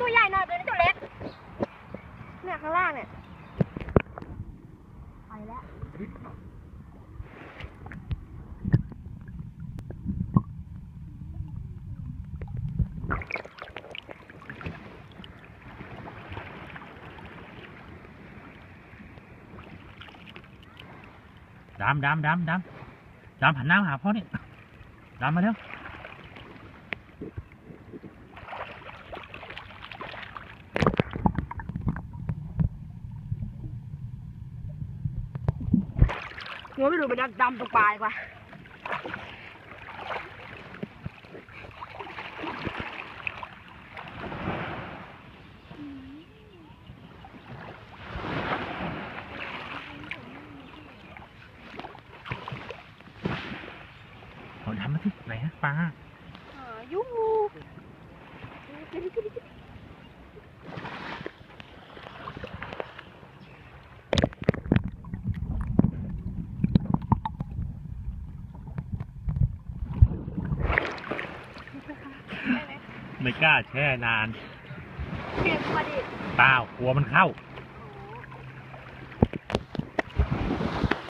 ตัวใหญ่หน่อยตัวนี้ตัวเล็ก เนี่ยข้างล่างเนี่ย ไปแล้วดำดำดำดำดำหันหน้ามาหาพ่อนี่ดำมาเร็ว หัวไปดูไปดำดำตรงปลายดีกว่าเอาดำมาที่ไหนฮะปลาหายูฮู ไม่กล้าแช่นานเก็บมาดิเปล่ากลัวมันเข้า